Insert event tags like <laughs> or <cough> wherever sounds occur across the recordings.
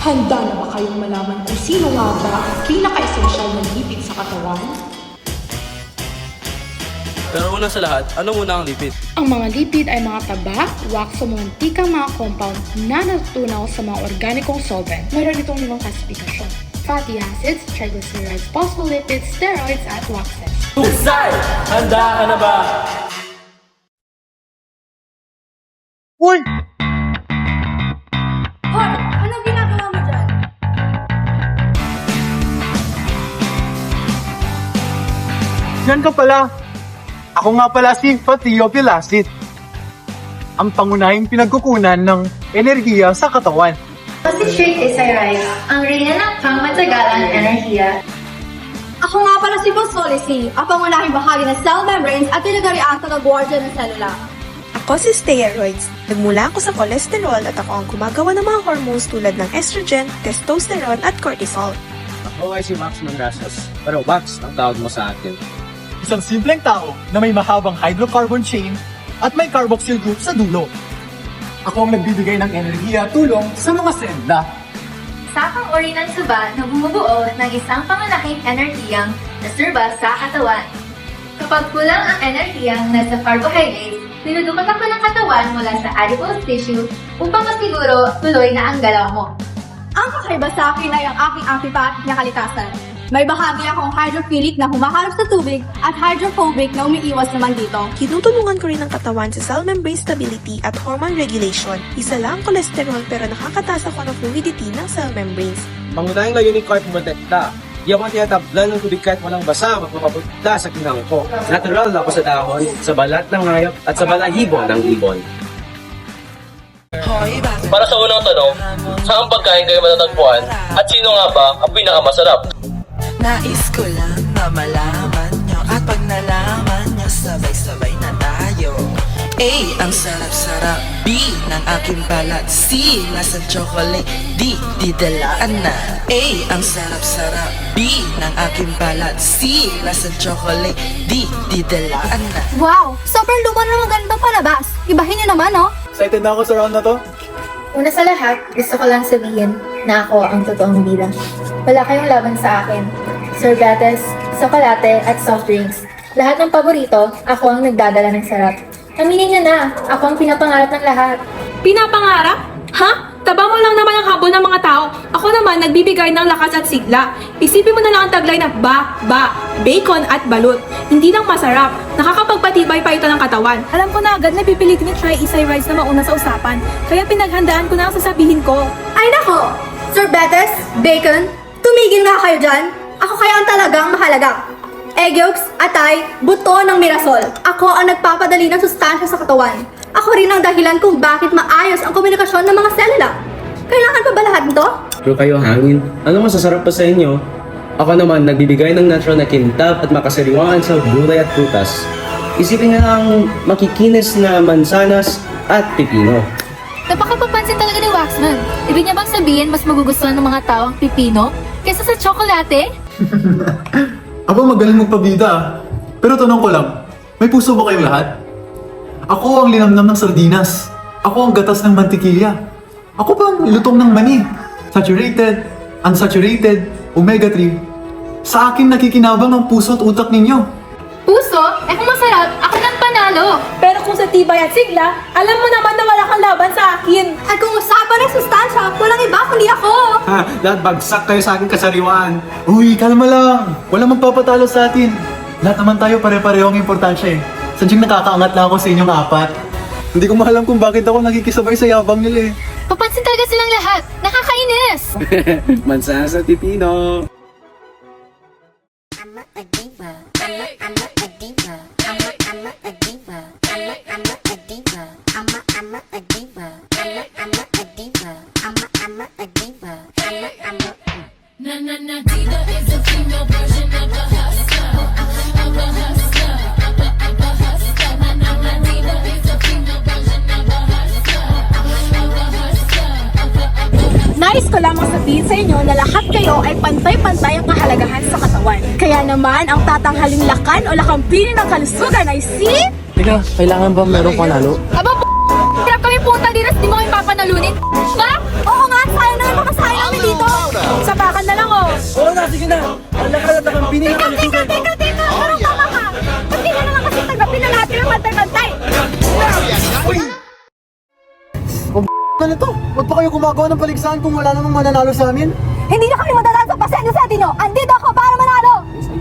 Handa na ba kayong malaman kung sino nga ba ang pinaka-esensyal na lipid sa katawan? Pero una sa lahat, ano muna ang lipid? Ang mga lipid ay mga taba, wax o mantikang mga compound na natutunaw sa mga organikong solvent. Meron itong limang klasifikasyon. Fatty acids, triglycerides, phospholipids, steroids, at waxes. Tugsay! Handa ka na ba? Uy! Yan ka pala. Ako nga pala si Fatio Pilasit. Ang pangunahing pinagkukunan ng enerhiya sa katawan. Concentrate Isairais, ang reyna ng pangmatagalang enerhiya. Ako nga pala si Phospholicy, ang pangunahing bahagi ng cell membranes at tinagariang taga-guardian ng selula. Ako si steroids. Nagmula ako sa kolesterol at ako ang gumagawa ng mga hormones tulad ng estrogen, testosterone at cortisol. Ako ay si Max Mangrasas. Pero Max ang tawag mo sa akin. Isang simpleng tao na may mahabang hydrocarbon chain at may carboxyl group sa dulo. Ako ang nagbibigay ng enerhiya tulong sa mga selda. Sakang uri ng suba na bumubuo ng isang pangalahing enerhiyang nasurba sa katawan. Kapag kulang ang enerhiyang nasa carbohydrates, dinudukot ako ng katawan mula sa adipose tissue upang masiguro tuloy na ang galaw mo. Ang kakaiba sa akin ay ang aking antipatic na kalikasan. May bahagi akong hydrophilic na humaharap sa tubig at hydrophobic na umiiwas naman dito. Tinutulungan ko rin ang katawan sa cell membrane stability at hormone regulation. Isa lang ang kolesterol pero nakakataas ako ng fluidity ng cell membranes. Pangunahing layunin ko ay pumotekta. Di ako tinatablan ng tubig kahit walang basa magpapapunta sa kinang ko. Natural ako sa dahon, sa balat ng hayop at sa balahibo ng ibon. Para sa unang tanong, saan pagkain kayo matatagpuan? At sino nga ba ang pinakamasarap? Nais ko lang na malaman nyo At pag nalaman nyo, sabay-sabay na tayo A. Ang sarap-sarap B. Ng aking balat C. Lasang chocolate D. Didalaan na A. Ang sarap-sarap B. Ng aking balat C. Lasang chocolate D. Didalaan na Wow! Sobrang luma na ganitong palabas. Ibahin niyo naman, oh! Excited na ako sa round na to. Una sa lahat, gusto ko lang sabihin na ako ang totoong bida. Wala kayong laban sa akin. Sorbetes, sokolate, at soft drinks. Lahat ng paborito, ako ang nagdadala ng sarap. Aminin niyo na, ako ang pinapangarap ng lahat. Pinapangarap? Ha? Taba mo lang naman ang habol ng mga tao. Ako naman nagbibigay ng lakas at sigla. Isipin mo na lang ang taglay na ba, ba, bacon at balut. Hindi lang masarap. Nakakapagpatibay pa ito ng katawan. Alam ko na agad na pipilitin ni Try Isay Rice na mauna sa usapan. Kaya pinaghandaan ko na ang sasabihin ko. Ay nako! Sorbetes, bacon, tumigil nga kayo dyan. Ako kaya ang talagang mahalaga. Egg yolks, atay, buto ng mirasol. Ako ang nagpapadali ng sustansya sa katawan. Ako rin ang dahilan kung bakit maayos ang komunikasyon ng mga selula. Kailangan pa ba lahat nito? Pero kayo hangin, ano masasarap pa sa inyo? Ako naman nagbibigay ng natural na kintab at makasariwaan sa gulay at prutas. Isipin nga ang makikinis na mansanas at pipino. Napakapapansin talaga ni Waxman. Ibig niya bang sabihin mas magugustuhan ng mga tao ang pipino kaysa sa tsokolate? <laughs> Aba, magaling magpabida ah. Pero tanong ko lang, may puso ba kayong lahat? Ako ang linamnam ng sardinas. Ako ang gatas ng mantikilya. Ako pa ang lutong ng mani. Saturated, unsaturated, omega-3. Sa akin nakikinabang ang puso at utak ninyo. Puso? Eh kung masarap, ako nang panalo. Pero kung sa tibay at sigla, alam mo naman na wala kang laban sa akin. At kung usapan ng sustansya, walang iba kundi ako. Ha, lahat bagsak kayo sa aking kasariwaan. Uy, kalma lang. Walang magpapatalo sa atin. Lahat naman tayo pare-parehong importansya eh. Sadyang nakakaangat lang ako sa inyong apat. Hindi ko maalam kung bakit ako nakikisabay sa yabang nila eh. Papansin talaga silang lahat. Nakakainis. Mansanas at pipino. Nais ko lamang sabihin sa inyo na lahat kayo ay pantay-pantay ang kahalagahan sa katawan. Kaya naman, ang tatanghaling lakan o lakampinin ng kalusugan ay si... Teka, kailangan ba meron panalo? Aba, p***, hirap kami punta dito, di mo kami papanalunin. Ba? Oo nga, sayang naman makasayang kami dito! Sapakan na lang oh. Oo na, sige na. Ang lakas at ang binili Teka, teka, teka, teka! Parang tama ka! Ba't di na naman kasi tagapin na natin ang bantay-bantay? Ano to? Ba't pa kayo gumagawa ng paligsahan kung wala namang mananalo sa amin? Hindi na kami sa pasensya sa Dino! Andito ako para manalo!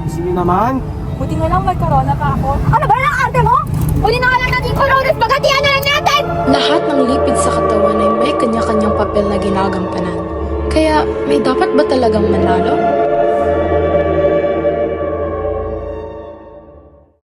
Sige naman. Buti nga lang may corona pa ako. Ano ba na arte mo? Uli na nga lang natin coronas, bagatian na lang natin! Lahat ng lipid sa katawan ay may kanya-kanyang papel na ginagampanan. Kaya may dapat ba talagang manalo?